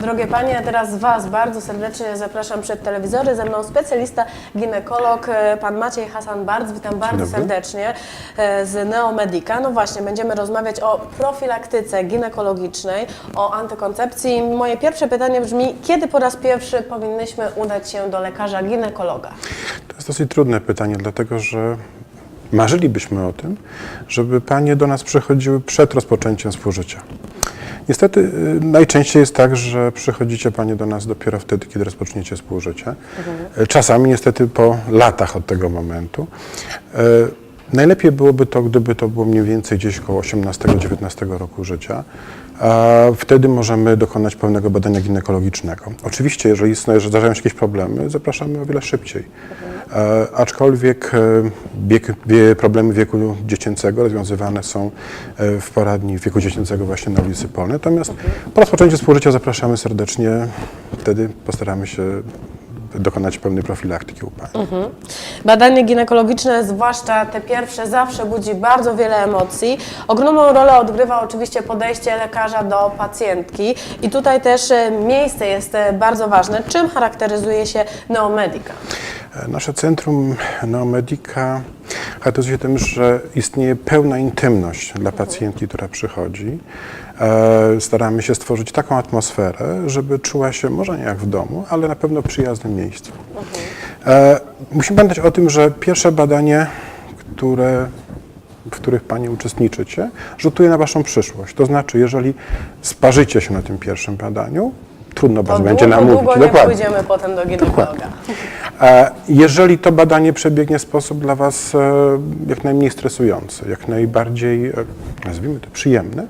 drogie panie, a teraz Was bardzo serdecznie zapraszam przed telewizory. Ze mną specjalista, ginekolog, e, pan Maciej Hasan Barc. Witam bardzo serdecznie e, z Neomedica. No właśnie, będziemy rozmawiać o profilaktyce ginekologicznej, o antykoncepcji. Moje pierwsze pytanie brzmi, kiedy po raz pierwszy powinnyśmy udać się do lekarza ginekologa? To jest dosyć trudne pytanie, dlatego że marzylibyśmy o tym, żeby panie do nas przychodziły przed rozpoczęciem współżycia. Niestety y, najczęściej jest tak, że przychodzicie panie do nas dopiero wtedy, kiedy rozpoczniecie współżycie. Y, Czasami niestety po latach od tego momentu. Najlepiej byłoby to, gdyby to było mniej więcej gdzieś około 18-19 roku życia. Wtedy możemy dokonać pełnego badania ginekologicznego. Oczywiście, jeżeli zdarzają się jakieś problemy, zapraszamy o wiele szybciej. E, aczkolwiek e, bieg, wie, problemy wieku dziecięcego rozwiązywane są e, w poradni wieku dziecięcego właśnie na ulicy Polnej. Natomiast po rozpoczęciu współżycia zapraszamy serdecznie. Wtedy postaramy się dokonać pełnej profilaktyki u Pani. Badanie ginekologiczne, zwłaszcza te pierwsze, zawsze budzi bardzo wiele emocji. Ogromną rolę odgrywa oczywiście podejście lekarza do pacjentki i tutaj też e, miejsce jest e, bardzo ważne. Czym charakteryzuje się Neomedica? E, Nasze centrum Neomedica charakteryzuje się tym, że istnieje pełna intymność dla pacjentki, która przychodzi. E, Staramy się stworzyć taką atmosferę, żeby czuła się może nie jak w domu, ale na pewno przyjaznym miejscu. E, Musimy pamiętać o tym, że pierwsze badanie, które w których Pani uczestniczycie, rzutuje na Waszą przyszłość. To znaczy, jeżeli sparzycie się na tym pierwszym badaniu, trudno Was będzie długo, namówić. długo nie pójdziemy potem do ginekologa. E, Jeżeli to badanie przebiegnie w sposób dla Was e, jak najmniej stresujący, jak najbardziej, e, nazwijmy to, przyjemny,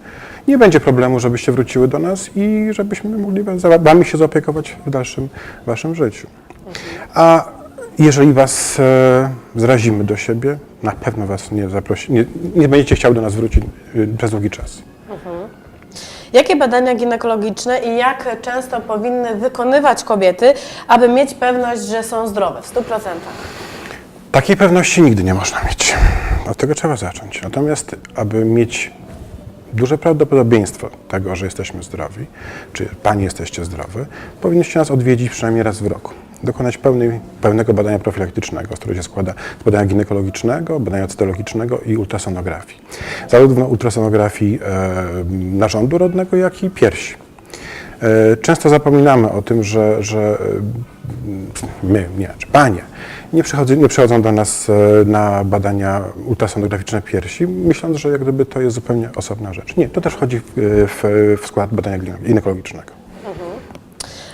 nie będzie problemu, żebyście wróciły do nas i żebyśmy mogli Wami się zaopiekować w dalszym Waszym życiu. A jeżeli Was zrazimy do siebie, na pewno Was nie zaprosi, nie, nie będziecie chciał do nas wrócić przez długi czas. Jakie badania ginekologiczne i jak często powinny wykonywać kobiety, aby mieć pewność, że są zdrowe w 100%? Takiej pewności nigdy nie można mieć. Od tego trzeba zacząć. Natomiast, aby mieć duże prawdopodobieństwo tego, że jesteśmy zdrowi, czy Pani jesteście zdrowy, powinniście nas odwiedzić przynajmniej raz w roku. Dokonać pełnej, pełnego badania profilaktycznego, z którego się składa z badania ginekologicznego, badania cytologicznego i ultrasonografii. Zarówno ultrasonografii e, narządu rodnego, jak i piersi. E, Często zapominamy o tym, że, że e, my, nie, czy panie, nie nie przychodzą do nas e, na badania ultrasonograficzne piersi, myśląc, że jak gdyby to jest zupełnie osobna rzecz. Nie, to też wchodzi w, w, w skład badania ginekologicznego.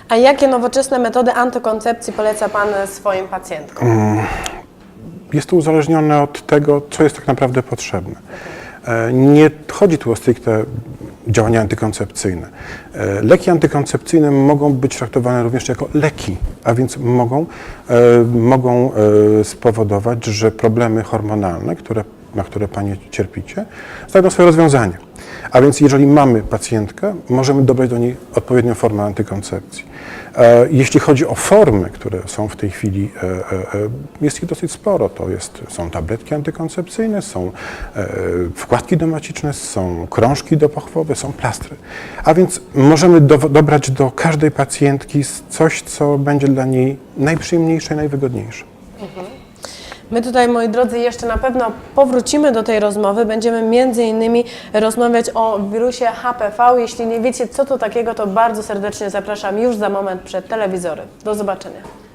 A jakie nowoczesne metody antykoncepcji poleca Pan swoim pacjentkom? Jest to uzależnione od tego, co jest tak naprawdę potrzebne. E, Nie chodzi tu o stricte działania antykoncepcyjne. E, Leki antykoncepcyjne mogą być traktowane również jako leki, a więc mogą, e, mogą spowodować, że problemy hormonalne, które, na które Panie cierpicie, znajdą swoje rozwiązanie. A więc jeżeli mamy pacjentkę, możemy dobrać do niej odpowiednią formę antykoncepcji. E, Jeśli chodzi o formy, które są w tej chwili, e, e, jest ich dosyć sporo. To jest, są tabletki antykoncepcyjne, są wkładki domaciczne, są krążki dopochwowe, są plastry. A więc możemy do, dobrać do każdej pacjentki coś, co będzie dla niej najprzyjemniejsze i najwygodniejsze. My tutaj, moi drodzy, jeszcze na pewno powrócimy do tej rozmowy. Będziemy między innymi rozmawiać o wirusie HPV. Jeśli nie wiecie, co to takiego, to bardzo serdecznie zapraszam już za moment przed telewizorem. Do zobaczenia.